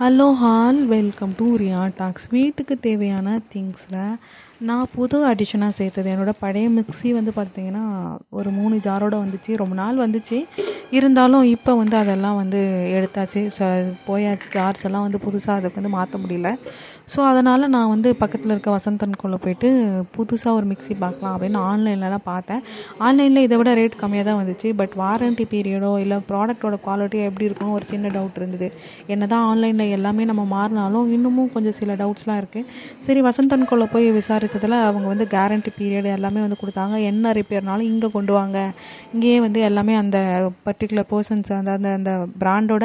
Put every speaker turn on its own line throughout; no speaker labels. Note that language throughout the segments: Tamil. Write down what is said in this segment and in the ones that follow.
Hello all welcome to Riya talks வீட்டுக்கு தேவையான திங்ஸில் நான் புது அடிஷனாக சேர்த்தது. என்னோடய பழைய மிக்ஸி வந்து பார்த்திங்கன்னா ஒரு மூணு ஜாரோட வந்துச்சு. ரொம்ப நாள் வந்துச்சு. இருந்தாலும் இப்போ வந்து அதெல்லாம் வந்து எடுத்தாச்சு. ஸோ போயாச்சு. ஜார்ஸ் எல்லாம் வந்து புதுசாக அதுக்கு வந்து மாற்ற முடியல. ஸோ அதனால் நான் வந்து பக்கத்தில் இருக்க வசந்தன் கோல போயிட்டு புதுசாக ஒரு மிக்ஸி பார்க்கலாம் அப்படின்னு ஆன்லைன்லலாம் பார்த்தேன். ஆன்லைனில் இதை விட ரேட் கம்மியாக தான் வந்துச்சு. பட் வாரண்ட்டி பீரியடோ இல்லை ப்ராடக்ட்டோட குவாலிட்டியோ எப்படி இருக்கும்னு ஒரு சின்ன டவுட் இருந்தது. என்ன தான் ஆன்லைனில் எல்லாமே நம்ம மாறினாலும் இன்னமும் கொஞ்சம் சில டவுட்ஸ்லாம் இருக்குது சரி வசந்தன் கோல போய் விசாரித்ததில் அவங்க வந்து கேரண்டி பீரியட் எல்லாமே வந்து கொடுத்தாங்க. என்ன ரிப்பேர்னாலும் இங்கே கொண்டு வாங்க. இங்கேயே வந்து எல்லாமே அந்த பர்டிகுலர் பர்சன்ஸ் அந்த அந்த அந்த பிராண்டோட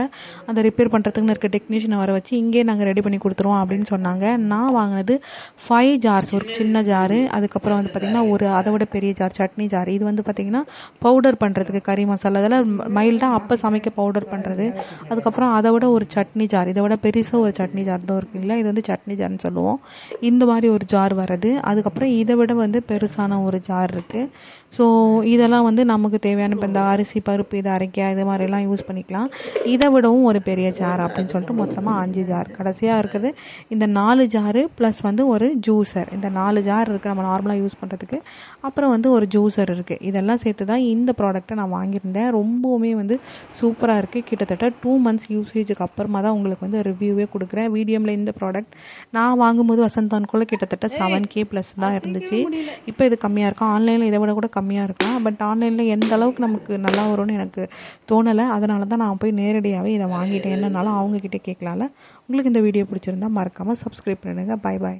அந்த ரிப்பேர் பண்ணுறதுக்குன்னு இருக்க டெக்னீஷியனை வர வச்சு இங்கேயே நாங்கள் ரெடி பண்ணி கொடுத்துருவோம் அப்படின்னு சொன்னாங்க. நான் வாங்கினது ஃபைவ் ஜார்ஸ் ஒரு சின்ன ஜாரு அதுக்கப்புறம் வந்து பார்த்திங்கன்னா ஒரு அதை விட பெரிய ஜார் சட்னி ஜார் இது வந்து பார்த்திங்கன்னா பவுடர் பண்ணுறதுக்கு கறி மசாலா இதெல்லாம் மைல்டாக அப்போ சமைக்க பவுடர் பண்ணுறது அதுக்கப்புறம் அதை விட ஒரு சட்னி ஜார் இதை விட பெருசாக ஒரு சட்னி ஜார் தான் இருக்குங்களா இது வந்து சட்னி ஜார்னு சொல்லுவோம். இந்த மாதிரி ஒரு ஜார் வர்றது. அதுக்கப்புறம் இதை விட வந்து பெருசான ஒரு ஜார் இருக்குது ஸோ இதெல்லாம் வந்து நமக்கு தேவையான இப்போ இந்த அரிசி பருப்பு இதை அரைக்க இது மாதிரிலாம் யூஸ் பண்ணிக்கலாம். இதை விடவும் ஒரு பெரிய ஜார் அப்படின்னு சொல்லிட்டு மொத்தமாக அஞ்சு ஜார் கடைசியாக இருக்குது. இந்த நாலு ஜாரு ப்ளஸ் வந்து ஒரு ஜூஸர் இந்த நாலு ஜார் இருக்குது நம்ம நார்மலாக யூஸ் பண்ணுறதுக்கு அப்புறம் வந்து ஒரு ஜூஸர் இருக்குது இதெல்லாம் சேர்த்து தான் இந்த ப்ராடக்ட்டை நான் வாங்கியிருந்தேன். ரொம்பவுமே வந்து சூப்பராக இருக்குது கிட்டத்தட்ட டூ மந்த்ஸ் யூசேஜுக்கு அப்புறமா தான் உங்களுக்கு வந்து ரிவ்யூவே கொடுக்குறேன். வீடியமில் இந்த ப்ராடக்ட் நான் வாங்கும்போது வசந்தான்குள்ளே கிட்டத்தட்ட செவன் கே ப்ளஸ் தான் இருந்துச்சு. இப்போ இது கம்மியாக இருக்கும் ஆன்லைனில் இதை விட கூட கம்மியாக இருக்கும் பட் ஆன்லைனில் எந்த அளவுக்கு நமக்கு நல்லா வரும்னு எனக்கு தோணலை. அதனால தான் நான் போய் நேரடியாகவே இதை வாங்கிட்டேன். என்னன்னாலும் அவங்கக்கிட்ட கேட்கலாம்ல. உங்களுக்கு இந்த வீடியோ பிடிச்சிருந்தா மறக்காமல் சப்ஸ்கிரைப் பண்ணிடுங்க பாய் பாய்